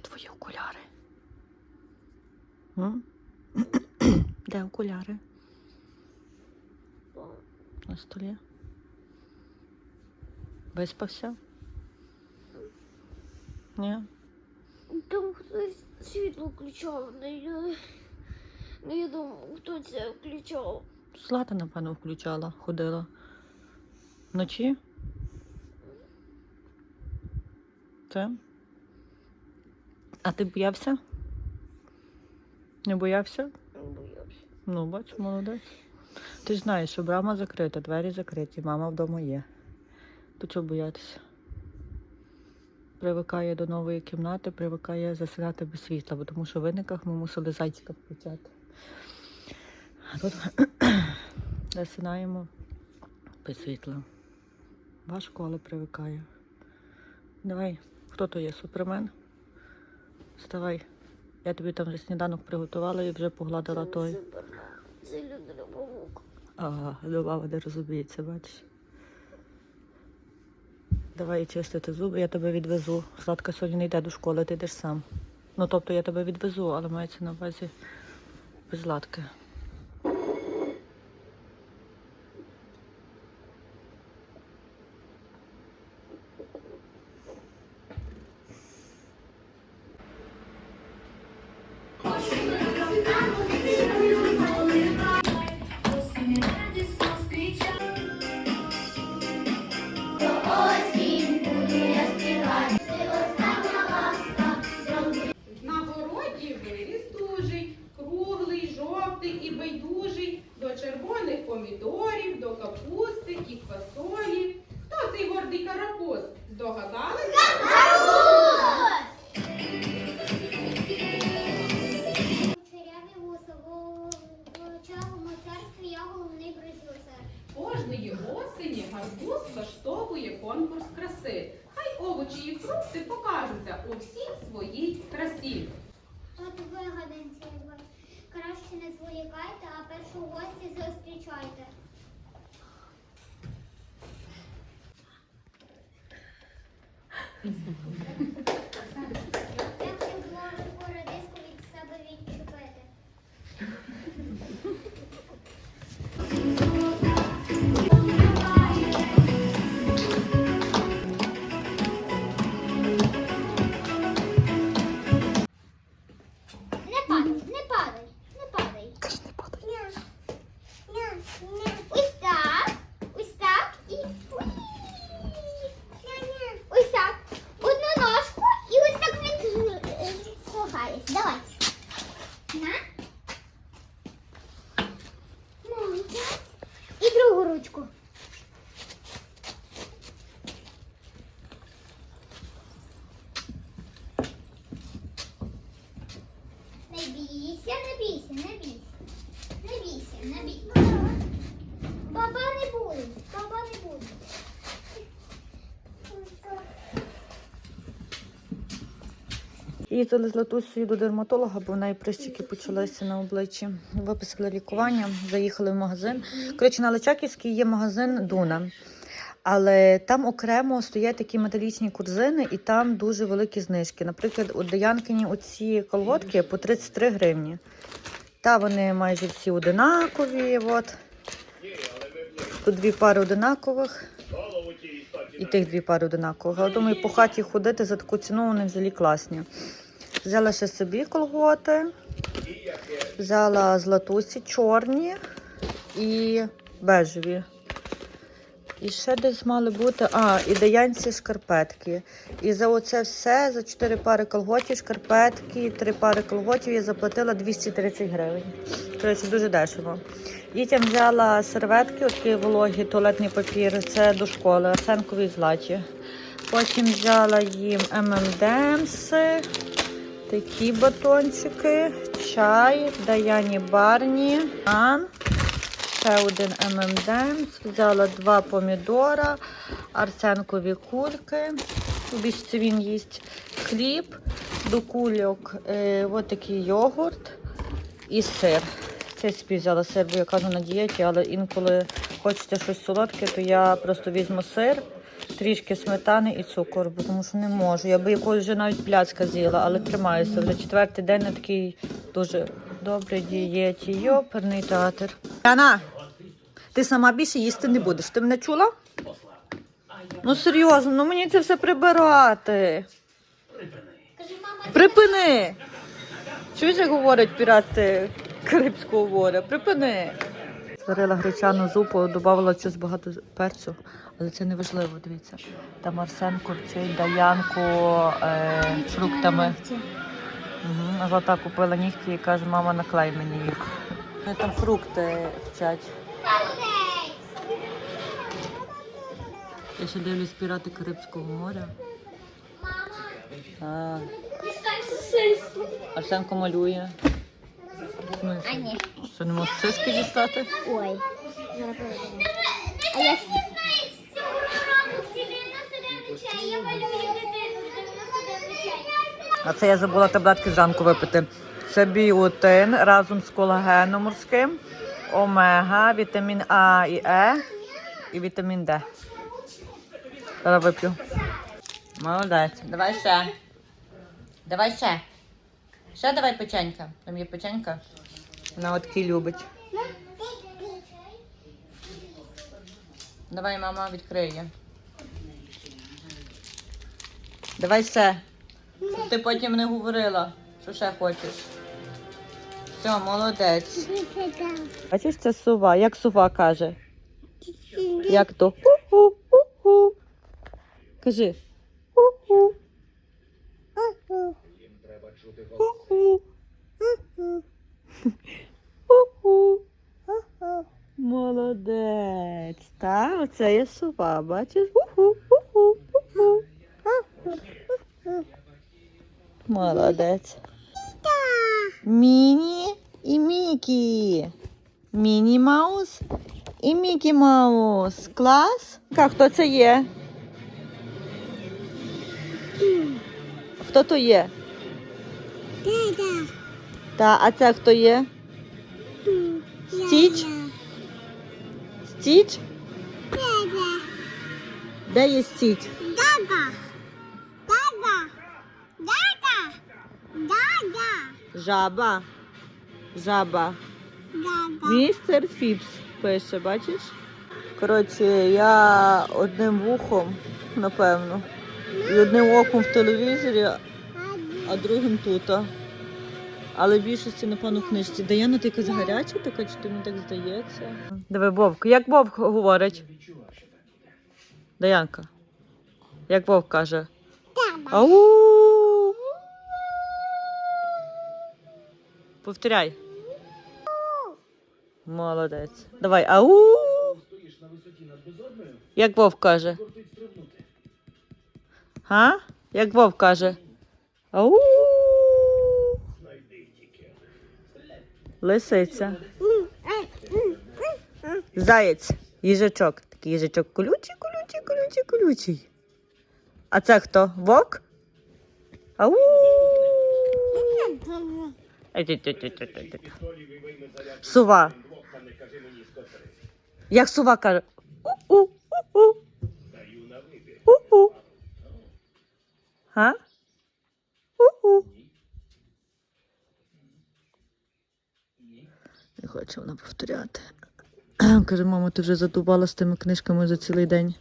твої окуляри? М? Де окуляри? На столі. Виспався? Ні? Там хтось світло включав. Ну, я, ну, я думав, хто це включав. Злата, напевно, включала, ходила. Вночі? Це? А ти боявся? Не боявся? Не боявся. Ну, бач, молодець. Ти ж знаєш, що брама закрита, двері закриті, мама вдома є. То чого боятися? Привикає до нової кімнати, привикає засинати без світла, бо тому що в виниках ми мусили зайчика включати. А тут засинаємо без світла. Важко, але привикає. Давай, хто то є? Супермен? Вставай. Я тобі там вже сніданок приготувала і вже погладила Це той. Ага, добава не розуміється, бачиш. Давай чистити зуби, я тебе відвезу. Златка сьогодні не йде до школи, ти йдеш сам. Ну, тобто я тебе відвезу, але мається на увазі без Златки. Конкурс краси. Хай овочі і фрукти покажуться у всій своїй красі. От вигаданці ви. Краще не зволікайте, а першу гості зустрічайте. Як цю було радиску від себе відчепити? Бійся, не бійся, не бійся. Не бійся, не бійся. Баба не буде, баба не буде. Їздили з Латусею до дерматолога, бо в неї прищики почалися на обличчі. Виписали лікування, заїхали в магазин. Коротше, на Личаківській є магазин Дуна. Але там окремо стоять такі металічні корзини, і там дуже великі знижки. Наприклад, у Деянкині оці колготки по 33 гривні. Та вони майже всі одинакові. От. Тут дві пари одинакових. І тих дві пари одинакових. Але думаю, по хаті ходити за таку ціну вони взагалі класні. Взяла ще собі колготи, взяла златусі чорні і бежеві. І ще десь мали бути. А, і даянці шкарпетки. І за оце все, за 4 пари колготів, шкарпетки, 3 пари колготів я заплатила 230 гривень. Коротше, дуже дешево. Дітям взяла серветки, такі вологі, туалетний папір. Це до школи, Арсенкові златі. Потім взяла їм ММДМСи, такі батончики, чай, Даяні Барні, Ан. Ще один ММДМС, взяла два помідора, арсенкові кульки. Більш він їсть хліб, до кульок е, от такий йогурт і сир. Це собі взяла сир, бо я кажу на дієті, але інколи хочеться щось солодке, то я просто візьму сир трішки сметани і цукор, бо тому що не можу. Я би якогось вже навіть пляцка з'їла, але тримаюся. Вже четвертий день на такій дуже добрій дієті. Йоперний театр. Яна, ти сама більше їсти не будеш. Ти мене чула? Ну серйозно, ну мені це все прибирати. Припини! Чуєш, як говорять пірати Карибського моря? Припини! Сварила гречану зупу, додавала щось багато перцю, але це не важливо, дивіться. Там Арсен курчить Даянку е, фруктами. Угу. Злата купила нігті і каже, мама, наклей мені їх. Там фрукти вчать. Я ще дивлюсь пірати Карибського моря. А, Арсенко малює. А ні. Що не можеш сиски дістати? Ой. А я знаю, з цього року 99. Я малюю дитину 99 чай. А це я забула таблетки зранку випити. Це біотин разом з колагеном морським, омега, вітамін А і Е і вітамін Д. Зараз вип'ю. Молодець. Давай ще. Давай ще. Ще давай печенька. Там є печенька. Вона от такі любить. Давай, мама, відкриє. Давай ще. Щоб ти потім не говорила, що ще хочеш. Все, молодець. Бачиш, це сова. Як сова каже? Як то? Ху-ху-ху-ху. Кажи. Ху-ху. Ху-ху. Молодець. Та, оце є сова, бачиш? Ху-ху, ху-ху. Молодець. Міні і Мікі. Міні Маус і Мікі Маус. Клас? Як хто це є? Хто то є? Та, а це хто є? Стіч? Стіч? Де є стіч? Дага. Дага. Дага. Дага. Жаба. Жаба. Дага. Містер Фіпс пише, бачиш? Коротше, я одним вухом, напевно, і одним оком в телевізорі, а другим тут. Але в більшості, напевно, в книжці. Даяна, ти якась гаряча, така чи тобі так здається? Диви, Вовк, як Вовк говорить? Даянка. Як Вовк каже? Ау! Повторяй. Молодець. Давай. Ау! Як Вовк каже? Га? Як Вовк каже? Ау! Лисиця. Заєць. Їжачок. Такий їжачок колючий, колючий, колючий, колючий. А це хто? Вовк? Ау! Ай-ти-ти-ти-ти-ти-ти. Як сова каже. У-у-у-у. У-у. Га? У-у. Не хоче вона повторяти. Каже, мамо, ти вже задубала з тими книжками за цілий день.